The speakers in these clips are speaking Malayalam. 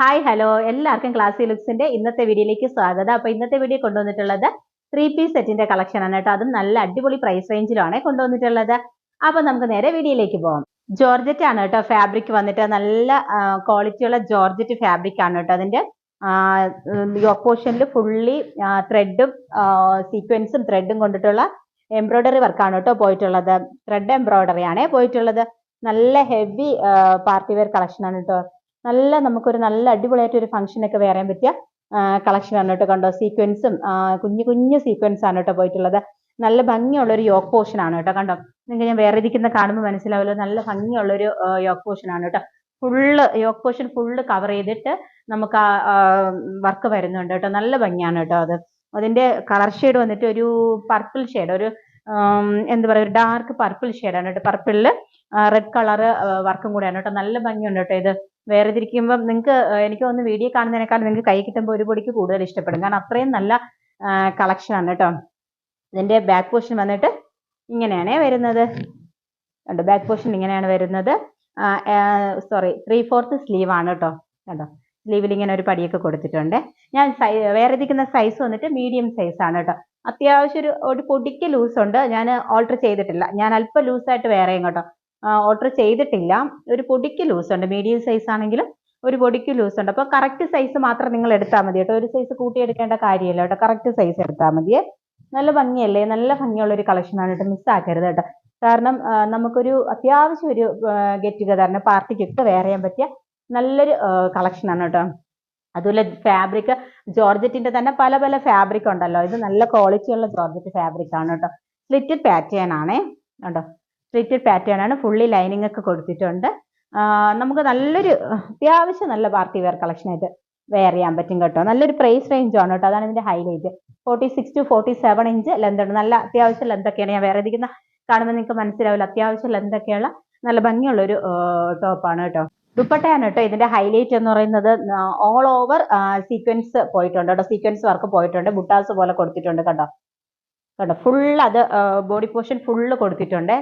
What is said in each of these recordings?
ഹായ് ഹലോ എല്ലാവർക്കും ക്ലാസ് ലുക്സിന്റെ ഇന്നത്തെ വീഡിയോയിലേക്ക് സ്വാഗതം. അപ്പൊ ഇന്നത്തെ വീഡിയോ കൊണ്ടുവന്നിട്ടുള്ളത് ത്രീ പീസ് സെറ്റിന്റെ കളക്ഷൻ ആണ് കേട്ടോ. അതും നല്ല അടിപൊളി പ്രൈസ് റേഞ്ചിലാണ് കൊണ്ടുവന്നിട്ടുള്ളത്. അപ്പൊ നമുക്ക് നേരെ വീഡിയോയിലേക്ക് പോകാം ജോർജറ്റ് ആണ് കേട്ടോ ഫാബ്രിക് വന്നിട്ട് നല്ല ക്വാളിറ്റിയുള്ള ജോർജറ്റ് ഫാബ്രിക് ആണ് കേട്ടോ. അതിന്റെ പോർഷനിൽ ഫുള്ളി ത്രെഡും സീക്വൻസും ത്രെഡും കൊണ്ടിട്ടുള്ള എംബ്രോയിഡറി വർക്കാണ് കേട്ടോ പോയിട്ടുള്ളത്. ത്രെഡ് എംബ്രോയ്ഡറി ആണ് പോയിട്ടുള്ളത്. നല്ല ഹെവി പാർട്ടി വെയർ കളക്ഷൻ ആണ് കേട്ടോ. നല്ല നമുക്കൊരു നല്ല അടിപൊളിയായിട്ട് ഒരു ഫംഗ്ഷൻ ഒക്കെ വേറെ പറ്റിയ കളക്ഷൻ ആണ് കേട്ടോ കണ്ടോ? സീക്വൻസും കുഞ്ഞു കുഞ്ഞു ആണ് കേട്ടോ പോയിട്ടുള്ളത്. നല്ല ഭംഗിയുള്ള ഒരു യോക്ക് പോർഷൻ ആണ് കേട്ടോ കണ്ടോ? നിങ്ങൾക്ക് ഞാൻ വേറെ ഇരിക്കുന്ന കാണുമ്പോൾ മനസ്സിലാവല്ലോ നല്ല ഭംഗിയുള്ള ഒരു യോക്ക് പോർഷൻ ആണ് കേട്ടോ. Full yoke portion full cover ചെയ്തിട്ട് നമുക്ക് ആ വർക്ക് വരുന്നുണ്ട് കേട്ടോ. നല്ല ഭംഗിയാണ് കേട്ടോ അത്. അതിന്റെ കളർ ഷെയ്ഡ് വന്നിട്ട് ഒരു പർപ്പിൾ ഷെയ്ഡ് ഒരു എന്താ പറയുക ഒരു ഡാർക്ക് പർപ്പിൾ ഷെയ്ഡാണ് കേട്ടോ. പർപ്പിളിൽ റെഡ് കളർ വർക്കും കൂടെയാണ് കേട്ടോ. നല്ല ഭംഗിയുണ്ട് കേട്ടോ ഇത്. വേറെ ഇതിരിക്കുമ്പോൾ നിങ്ങൾക്ക് എനിക്ക് ഒന്ന് വീഡിയോ കാണുന്നതിനേക്കാൾ നിങ്ങൾക്ക് കൈ കിട്ടുമ്പോൾ ഒരു പൊടിക്ക് കൂടുതൽ ഇഷ്ടപ്പെടും. കാരണം അത്രയും നല്ല കളക്ഷനാണ് കേട്ടോ. ഇതിന്റെ ബാക്ക് പോർഷൻ വന്നിട്ട് ഇങ്ങനെയാണ് വരുന്നത്. കണ്ടോ ബാക്ക് പോർഷൻ ഇങ്ങനെയാണ് വരുന്നത്. സോറി ത്രീ ഫോർത്ത് സ്ലീവ് ആണ് കേട്ടോ. കണ്ടോ സ്ലീവിൽ ഇങ്ങനെ ഒരു പടിയൊക്കെ കൊടുത്തിട്ടുണ്ട്. ഞാൻ വേറെ ഇരിക്കുന്ന സൈസ് വന്നിട്ട് മീഡിയം സൈസ് ആണ് കേട്ടോ. അത്യാവശ്യം ഒരു ഒരു പൊടിക്ക് ഉണ്ട്. ഞാൻ ഓൾട്ടർ ചെയ്തിട്ടില്ല. ഞാൻ അല്പം ലൂസായിട്ട് വേറെയും കേട്ടോ ഓർഡർ ചെയ്തിട്ടില്ല. ഒരു പൊടിക്ക് ഉണ്ട്. മീഡിയം സൈസ് ആണെങ്കിലും ഒരു പൊടിക്ക് ലൂസ് ഉണ്ട്. അപ്പോൾ കറക്റ്റ് സൈസ് മാത്രം നിങ്ങൾ എടുത്താൽ മതി കേട്ടോ ഒരു സൈസ് കൂട്ടിയെടുക്കേണ്ട കാര്യമില്ല കേട്ടോ കറക്റ്റ് സൈസ് എടുത്താൽ മതിയേ നല്ല ഭംഗിയല്ലേ? നല്ല ഭംഗിയുള്ള ഒരു കളക്ഷനാണ് കേട്ടോ മിസ്സാക്കരുത് കേട്ടോ കാരണം നമുക്കൊരു അത്യാവശ്യം ഒരു ഗെറ്റ് ടുഗദറിന് പാർട്ടിക്കൊക്കെ വെയർ ചെയ്യാൻ പറ്റിയ നല്ലൊരു കളക്ഷനാണ് കേട്ടോ അതുപോലെ ഫാബ്രിക് ജോർജറ്റിന്റെ തന്നെ പല പല ഫാബ്രിക് ഉണ്ടല്ലോ. ഇത് നല്ല ക്വാളിറ്റി ഉള്ള ജോർജറ്റ് ഫാബ്രിക് ആണ് കേട്ടോ. സ്ലിറ്റഡ് പാറ്റേൺ ആണേ. കേട്ടോ സ്ലിറ്റഡ് പാറ്റേൺ ആണ്. ഫുള്ളി ലൈനിങ് ഒക്കെ കൊടുത്തിട്ടുണ്ട്. നമുക്ക് നല്ലൊരു അത്യാവശ്യം നല്ല പാർട്ടി വെയർ കളക്ഷൻ ആയിട്ട് വെയർ ചെയ്യാൻ പറ്റും കേട്ടോ. നല്ലൊരു പ്രൈസ് റേഞ്ച് ആണ് കേട്ടോ. അതാണ് ഇതിന്റെ highlight forty six to forty seven inch length ഉണ്ട് നല്ല അത്യാവശ്യം ലെന്ത് ഒക്കെയാണ് ഞാൻ വേറെ ഇരിക്കുന്ന കാണുമ്പോൾ നിങ്ങൾക്ക് മനസ്സിലാവില്ല. അത്യാവശ്യം ലെന്ത് ഒക്കെയുള്ള നല്ല ഭംഗിയുള്ള ഒരു ടോപ്പാണ് കേട്ടോ. ദുപ്പട്ടയാണ് കേട്ടോ. ഇതിന്റെ ഹൈലൈറ്റ് എന്ന് പറയുന്നത് ഓൾ ഓവർ സീക്വൻസ് പോയിട്ടുണ്ട് കേട്ടോ. സീക്വൻസ് വർക്ക് പോയിട്ടുണ്ട്. ബുട്ടാസ് പോലെ കൊടുത്തിട്ടുണ്ട് കേട്ടോ കേട്ടോ ഫുൾ അത് ബോഡി പോർഷൻ ഫുള്ള് കൊടുത്തിട്ടുണ്ട്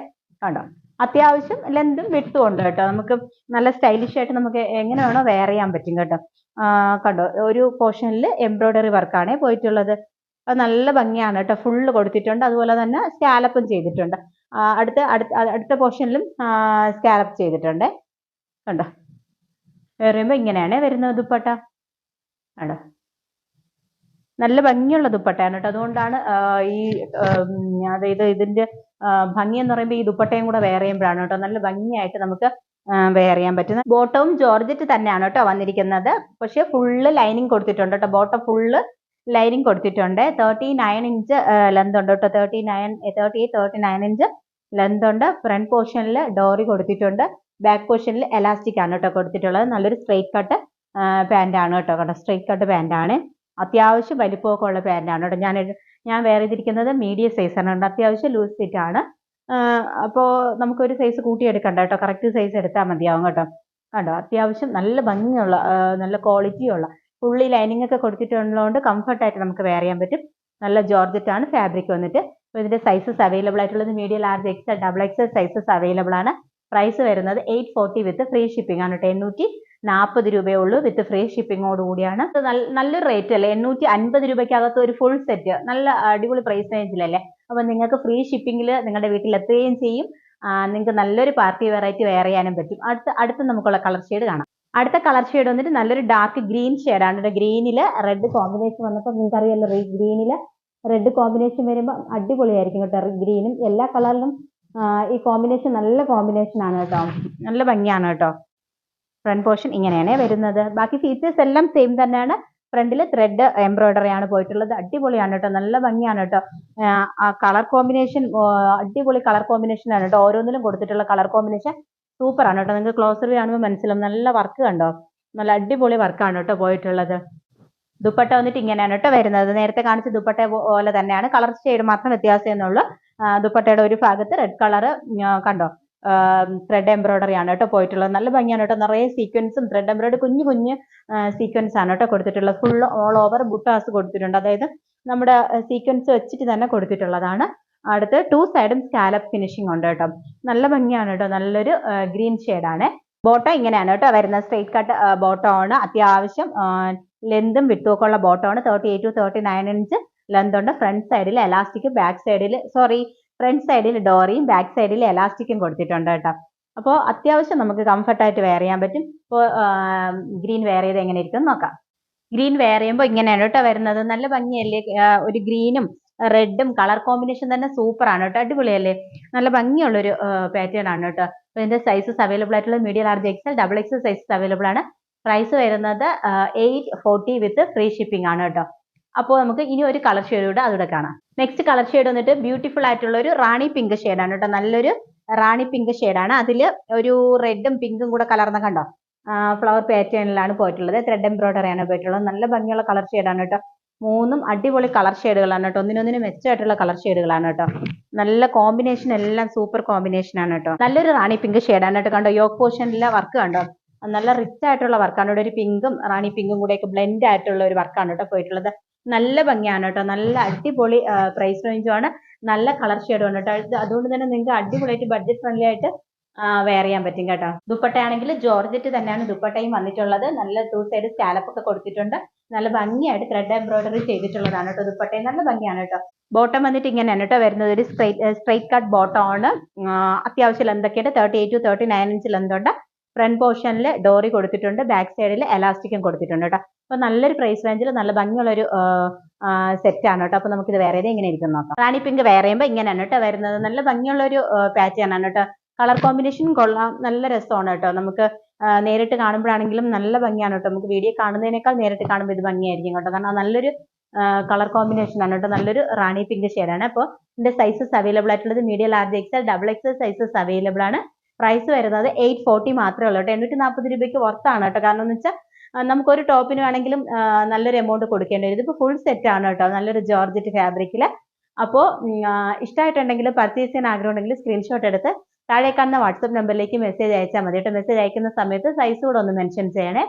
കണ്ടോ? അത്യാവശ്യം ലെന്തും വിട്ടും ഉണ്ട് കേട്ടോ. നമുക്ക് നല്ല സ്റ്റൈലിഷ് ആയിട്ട് നമുക്ക് എങ്ങനെ വേണോ വെയർ ചെയ്യാൻ പറ്റും കേട്ടോ. കണ്ടോ? ഒരു പോർഷനിൽ എംബ്രോയിഡറി വർക്കാണ് പോയിട്ടുള്ളത്. അത് നല്ല ഭംഗിയാണ് കേട്ടോ. ഫുള്ള് കൊടുത്തിട്ടുണ്ട്. അതുപോലെ തന്നെ സ്കാലപ്പും ചെയ്തിട്ടുണ്ട്. അടുത്ത അടുത്ത അടുത്ത പോർഷനിലും സ്കാലപ്പ് ചെയ്തിട്ടുണ്ട്. കണ്ടോ? വരുമ്പോൾ ഇങ്ങനെയാണ് വരുന്നത് ദുപ്പട്ട. കണ്ടോ? നല്ല ഭംഗിയുള്ള ദുപ്പട്ടയാണ് കേട്ടോ. അതുകൊണ്ടാണ് ഈ അതായത് ഇതിന്റെ ഭംഗി എന്ന് പറയുമ്പോൾ ഈ ദുപ്പട്ടയും കൂടെ വേറെ ചെയ്യുമ്പോഴാണ് കേട്ടോ നല്ല ഭംഗിയായിട്ട് നമുക്ക് വെയർ ചെയ്യാൻ പറ്റുന്ന ബോട്ടവും ജോർജറ്റ് തന്നെയാണ് കേട്ടോ വന്നിരിക്കുന്നത്. പക്ഷേ ഫുള്ള് ലൈനിങ് കൊടുത്തിട്ടുണ്ട് കേട്ടോ. ബോട്ടം ഫുള്ള് ലൈനിങ് കൊടുത്തിട്ടുണ്ട്. തേർട്ടി നയൻ ഇഞ്ച് ലെന്ത് ഉണ്ട് കേട്ടോ. Thirty nine thirty eight thirty nine inch length ഉണ്ട്. ഫ്രണ്ട് പോർഷനിൽ ഡോറി കൊടുത്തിട്ടുണ്ട്. ബാക്ക് പോർഷനിൽ എലാസ്റ്റിക് ആണ് കേട്ടോ കൊടുത്തിട്ടുള്ളത്. നല്ലൊരു സ്ട്രെയിറ്റ് കട്ട് പാന്റ് ആണ് കേട്ടോ കേട്ടോ സ്ട്രെയിറ്റ് കട്ട് പാന്റ് ആണ്. അത്യാവശ്യം വലിപ്പമൊക്കെ ഉള്ള പാന്റ് ആണ് കേട്ടോ. ഞാൻ ഞാൻ വേറെ ഇതിരിക്കുന്നത് മീഡിയം സൈസ് ആണ് കേട്ടോ. അത്യാവശ്യം ലൂസ് ഫിറ്റ് ആണ്. അപ്പോൾ നമുക്കൊരു സൈസ് കൂട്ടിയെടുക്കണ്ട കേട്ടോ. കറക്റ്റ് സൈസ് എടുത്താൽ മതിയാവും കേട്ടോ. കണ്ടോ? അത്യാവശ്യം നല്ല ഭംഗിയുള്ള നല്ല ക്വാളിറ്റിയുള്ള ഫുള്ളി ലൈനിങ് ഒക്കെ കൊടുത്തിട്ടുള്ളതുകൊണ്ട് കംഫർട്ടായിട്ട് നമുക്ക് വെയർ ചെയ്യാൻ പറ്റും. നല്ല ജോർജറ്റ് ആണ് ഫാബ്രിക് വന്നിട്ട്. അപ്പോൾ ഇതിന്റെ സൈസസ് അവൈലബിൾ ആയിട്ടുള്ളത് medium large X double X sizes available ആണ്. പ്രൈസ് വരുന്നത് eight forty with free shipping ആണ് കേട്ടോ എണ്ണൂറ്റി നാൽപ്പത് രൂപയേ ഉള്ളൂ വിത്ത് ഫ്രീ ഷിപ്പിങ്ങോട് കൂടിയാണ്. നല്ലൊരു റേറ്റ് അല്ലേ? എണ്ണൂറ്റി അൻപത് രൂപയ്ക്കകത്ത് ഒരു ഫുൾ സെറ്റ് നല്ല അടിപൊളി പ്രൈസ് റേഞ്ചിലല്ലേ അപ്പൊ നിങ്ങൾക്ക് ഫ്രീ ഷിപ്പിംഗിൽ നിങ്ങളുടെ വീട്ടിൽ എത്തുകയും ചെയ്യും. നിങ്ങൾക്ക് നല്ലൊരു പാർട്ടി വെറൈറ്റി വെയർ ചെയ്യാനും പറ്റും. അടുത്ത അടുത്ത നമുക്കുള്ള കളർ ഷെയ്ഡ് കാണാം. അടുത്ത കളർ ഷെയ്ഡ് വന്നിട്ട് നല്ലൊരു ഡാർക്ക് ഗ്രീൻ ഷെയ്ഡാണ് ഗ്രീനിൽ റെഡ് കോമ്പിനേഷൻ വന്നപ്പോൾ നിങ്ങൾക്ക് അറിയാലോ ഗ്രീനിൽ റെഡ് കോമ്പിനേഷൻ വരുമ്പോൾ അടിപൊളിയായിരിക്കും കേട്ടോ ഗ്രീനും എല്ലാ കളറിലും ഈ കോമ്പിനേഷൻ നല്ല കോമ്പിനേഷൻ ആണ് കേട്ടോ നല്ല ഭംഗിയാണ് കേട്ടോ ഫ്രണ്ട് പോർഷൻ ഇങ്ങനെയാണ് വരുന്നത്. ബാക്കി ഫീച്ചേഴ്സ് എല്ലാം സെയിം തന്നെയാണ്. ഫ്രണ്ടിൽ ത്രെഡ് എംബ്രോയിഡറി ആണ് പോയിട്ടുള്ളത്. അടിപൊളിയാണ് കേട്ടോ നല്ല ഭംഗിയാണ് കേട്ടോ കളർ കോമ്പിനേഷൻ അടിപൊളി കളർ കോമ്പിനേഷൻ ആണ് കേട്ടോ ഓരോന്നിലും കൊടുത്തിട്ടുള്ള കളർ കോമ്പിനേഷൻ സൂപ്പർ ആണ് കേട്ടോ. നിങ്ങൾക്ക് ക്ലോസർ കാണുമ്പോൾ മനസ്സിലാവും. നല്ല വർക്ക് കണ്ടോ? നല്ല അടിപൊളി വർക്കാണ് കേട്ടോ പോയിട്ടുള്ളത്. ദുപ്പട്ട വന്നിട്ട് ഇങ്ങനെയാണ് കേട്ടോ വരുന്നത്. നേരത്തെ കാണിച്ച ദുപ്പട്ട പോലെ തന്നെയാണ്. കളർ ഷെയ്ഡ് മാത്രം വ്യത്യാസം എന്നുള്ളൂ ദുപ്പട്ടയുടെ ഒരു ഭാഗത്ത് റെഡ് കളർ കണ്ടോ? ത്രെഡ് എംബ്രോയിഡറി ആണ് കേട്ടോ പോയിട്ടുള്ളത്. നല്ല ഭംഗിയാണ് കേട്ടോ. നിറയെ സീക്വൻസും ത്രെഡ് എംബ്രോയിഡറി കുഞ്ഞു കുഞ്ഞ് സീക്വൻസ് ആണ് കേട്ടോ കൊടുത്തിട്ടുള്ളത്. ഫുൾ ഓൾ ഓവർ ബുട്ടാസ് കൊടുത്തിട്ടുണ്ട്. അതായത് നമ്മുടെ സീക്വൻസ് വെച്ചിട്ട് തന്നെ കൊടുത്തിട്ടുള്ളതാണ്. അടുത്ത് ടു സൈഡും സ്കാലപ്പ് ഫിനിഷിംഗ് ഉണ്ട് കേട്ടോ. നല്ല ഭംഗിയാണ് കേട്ടോ. നല്ലൊരു ഗ്രീൻ ആണ്. ബോട്ടോ ഇങ്ങനെയാണ് കേട്ടോ വരുന്നത്. സ്ട്രെയിറ്റ് കട്ട് ബോട്ടോ ആണ്. അത്യാവശ്യം ലെന്തും വിട്ടുമൊക്കെ ഉള്ള ബോട്ടോ ആണ്. Thirty eight to thirty nine inch length ഉണ്ട് ഫ്രണ്ട് സൈഡിൽ എലാസ്റ്റിക് ബാക്ക് സൈഡിൽ സോറി ഫ്രണ്ട് സൈഡിൽ ഡോറിയും ബാക്ക് സൈഡിൽ എലാസ്റ്റിക്കും കൊടുത്തിട്ടുണ്ട് കേട്ടോ. അപ്പോൾ അത്യാവശ്യം നമുക്ക് കംഫർട്ടായിട്ട് വെയർ ചെയ്യാൻ പറ്റും. ഇപ്പോൾ ഗ്രീൻ വെയർ ചെയ്ത് എങ്ങനെ ഇരിക്കും നോക്കാം. ഗ്രീൻ വെയർ ചെയ്യുമ്പോൾ ഇങ്ങനെയാണ് കേട്ടോ വരുന്നത്. നല്ല ഭംഗിയല്ലേ? ഒരു ഗ്രീനും റെഡും കളർ കോമ്പിനേഷൻ തന്നെ സൂപ്പർ ആണ് കേട്ടോ. അടിപൊളിയല്ലേ? നല്ല ഭംഗിയുള്ളൊരു പാറ്റേൺ ആണ് കേട്ടോ. അപ്പോൾ ഇതിന്റെ സൈസസ് അവൈലബിൾ ആയിട്ടുള്ള medium large XL double XL sizes available ആണ്. പ്രൈസ് വരുന്നത് eight forty with free shipping ആണ് കേട്ടോ. അപ്പോൾ നമുക്ക് ഇനി ഒരു കളർ ഷെയ്ഡ് കൂടെ അതുകൂടെ കാണാം. നെക്സ്റ്റ് കളർ ഷെയ്ഡ് വന്നിട്ട് ബ്യൂട്ടിഫുൾ ആയിട്ടുള്ള ഒരു റാണി പിങ്ക് ആണ് കേട്ടോ. നല്ലൊരു റാണി പിങ്ക് ആണ്. അതിൽ ഒരു റെഡും പിങ്കും കൂടെ കലർന്ന കണ്ടോ? ഫ്ലവർ പാറ്റേണിലാണ് പോയിട്ടുള്ളത്. ത്രെഡ് എംബ്രോയിഡറി ആണ് പോയിട്ടുള്ളത്. നല്ല ഭംഗിയുള്ള കളർ ആണ് കേട്ടോ. മൂന്നും അടിപൊളി കളർ ഷെയ്ഡുകളാണ് കേട്ടോ. ഒന്നിനൊന്നിന് മെച്ചമായിട്ടുള്ള കളർ ഷെയ്ഡുകളാണ് കേട്ടോ. നല്ല കോമ്പിനേഷൻ എല്ലാം സൂപ്പർ കോമ്പിനേഷൻ ആണ് കേട്ടോ. നല്ലൊരു റാണി പിങ്ക് ഷെയ്ഡാണ് കേട്ടോ. കണ്ടോ യോക്ക് പോർഷനിലെ വർക്ക് കണ്ടോ? നല്ല റിച്ച് ആയിട്ടുള്ള വർക്കാണ് ഇവിടെ ഒരു പിങ്കും റാണി പിങ്കും കൂടെയൊക്കെ ബ്ലെൻഡ് ആയിട്ടുള്ള ഒരു വർക്കാണ് കേട്ടോ പോയിട്ടുള്ളത്. നല്ല ഭംഗിയാണ് കേട്ടോ. നല്ല അടിപൊളി പ്രൈസ് റേഞ്ചുമാണ് നല്ല കളർ ഷെയ്ഡും ആണ് കേട്ടോ. അതുകൊണ്ട് തന്നെ നിങ്ങൾക്ക് അടിപൊളിയായിട്ട് ബഡ്ജറ്റ് ഫ്രണ്ട്ലി ആയിട്ട് വെയർ ചെയ്യാൻ പറ്റും കേട്ടോ. ദുപ്പട്ടയാണെങ്കിൽ ജോർജറ്റ് തന്നെയാണ് ദുപ്പട്ടയും വന്നിട്ടുള്ളത്. നല്ല ടു സൈഡ് സ്കാലപ്പ് ഒക്കെ കൊടുത്തിട്ടുണ്ട്. നല്ല ഭംഗിയായിട്ട് ത്രെഡ് എംബ്രോയിഡറി ചെയ്തിട്ടുള്ളതാണ് കേട്ടോ ദുപ്പട്ടയും നല്ല ഭംഗിയാണ് കേട്ടോ. ബോട്ടം വന്നിട്ട് ഇങ്ങനെയാണ് കേട്ടോ വരുന്നത്. ഒരു സ്ട്രൈറ്റ് സ്ട്രൈറ്റ് കട്ട് ബോട്ടം ആണ്. അത്യാവശ്യം എന്തൊക്കെയുണ്ട് thirty eight to thirty nine ഇഞ്ചിൽ എന്തുണ്ട് ഫ്രണ്ട് പോർഷനിൽ ഡോറി കൊടുത്തിട്ടുണ്ട്. ബാക്ക് സൈഡിൽ എലാസ്റ്റിക്കും കൊടുത്തിട്ടുണ്ട് കേട്ടോ. അപ്പൊ നല്ലൊരു പ്രൈസ് റേഞ്ചിൽ നല്ല ഭംഗിയുള്ളൊരു സെറ്റ് ആണ് കേട്ടോ. അപ്പൊ നമുക്കിത് വേറെ ഇങ്ങനെ ഇരിക്കും നോക്കാം. റാണി പിങ്ക് വേറെ ചെയ്യുമ്പോൾ ഇങ്ങനെയാണ് കേട്ടോ വരുന്നത്. നല്ല ഭംഗിയുള്ളൊരു പാറ്റേൺ ആണ് കേട്ടോ. കളർ കോമ്പിനേഷൻ കൊള്ളാം. നല്ല രസമാണ് കേട്ടോ. നമുക്ക് നേരിട്ട് കാണുമ്പോഴാണെങ്കിലും നല്ല ഭംഗിയാണ് കേട്ടോ. നമുക്ക് വീഡിയോ കാണുന്നതിനേക്കാൾ നേരിട്ട് കാണുമ്പോൾ ഇത് ഭംഗിയായിരിക്കും കേട്ടോ. കാരണം നല്ലൊരു കളർ കോമ്പിനേഷൻ ആണ് കേട്ടോ. നല്ലൊരു റാണി പിങ്ക് ഷെയ്ഡാണ് അപ്പോൾ ഇതിന്റെ സൈസസ് അവൈലബിൾ ആയിട്ടുള്ളത് medium large XL double XL sizes available ആണ്. പ്രൈസ് വരുന്നത് എയ്റ്റ് ഫോർട്ടി മാത്രമേ ഉള്ളൂ കേട്ടോ. എണ്ണൂറ്റി നാൽപ്പത് രൂപയ്ക്ക് വർത്താണ് കേട്ടോ. കാരണം എന്ന് വെച്ചാൽ നമുക്കൊരു ടോപ്പിന് വേണമെങ്കിലും നല്ലൊരു എമൗണ്ട് കൊടുക്കേണ്ടി വരും. ഇതിപ്പോൾ ഫുൾ സെറ്റ് ആണ് കേട്ടോ. നല്ലൊരു ജോർജറ്റ് ഫാബ്രിക്കിൽ അപ്പോൾ ഇഷ്ടമായിട്ടുണ്ടെങ്കിൽ പർച്ചേസ് ചെയ്യാൻ ആഗ്രഹം ഉണ്ടെങ്കിൽ സ്ക്രീൻഷോട്ട് എടുത്ത് താഴെ കാണുന്ന വാട്സപ്പ് നമ്പറിലേക്ക് മെസ്സേജ് അയച്ചാൽ മതി കേട്ടോ. മെസ്സേജ് അയക്കുന്ന സമയത്ത് സൈസ് കൂടെ ഒന്ന് മെൻഷൻ ചെയ്യണേ.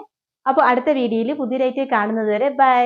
അപ്പോൾ അടുത്ത വീഡിയോയിൽ പുതിയ റേറ്റ് കാണുന്നത് വരെ ബൈ